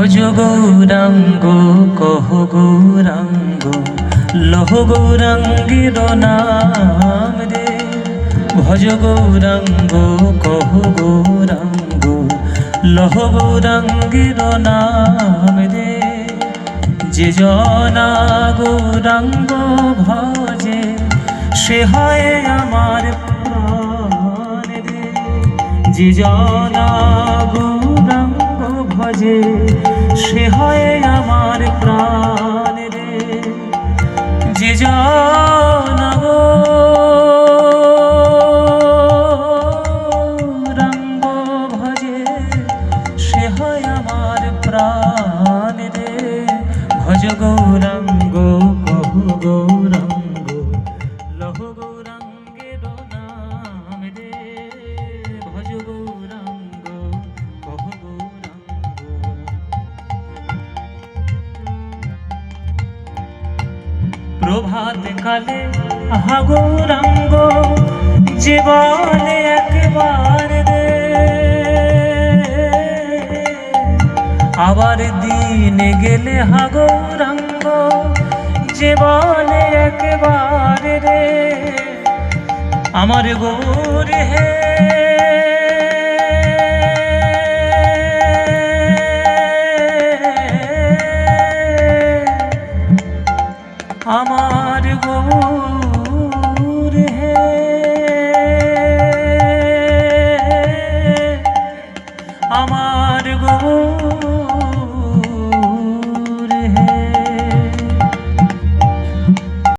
ভজ গৌরাঙ্গ কহ গৌরাঙ্গ, লহ গৌরাঙ্গের নাম রে ভজ গৌরাঙ্গ, কহ গৌরাঙ্গ, লহ গৌরাঙ্গের নাম রে যে জনা গৌরাঙ্গ ভজে, সে হয় আমার যে জনা গৌরাঙ্গ ভজে যে রঙ্গ গৌরাঙ্গ ভজে সে হয় আমার প্রাণ রে। ভজ গৌরাঙ্গ, কহু গৌরাঙ্গ, লহ গৌরাঙ্গের প্রভাত কালে, আহা গৌরাঙ্গ জীবনে একবার রে। আবার দিনে গেলে হা গৌরাঙ্গ জীবনে একবার রে। আমার গৌর হে আমার গৌর হে। আমার গৌর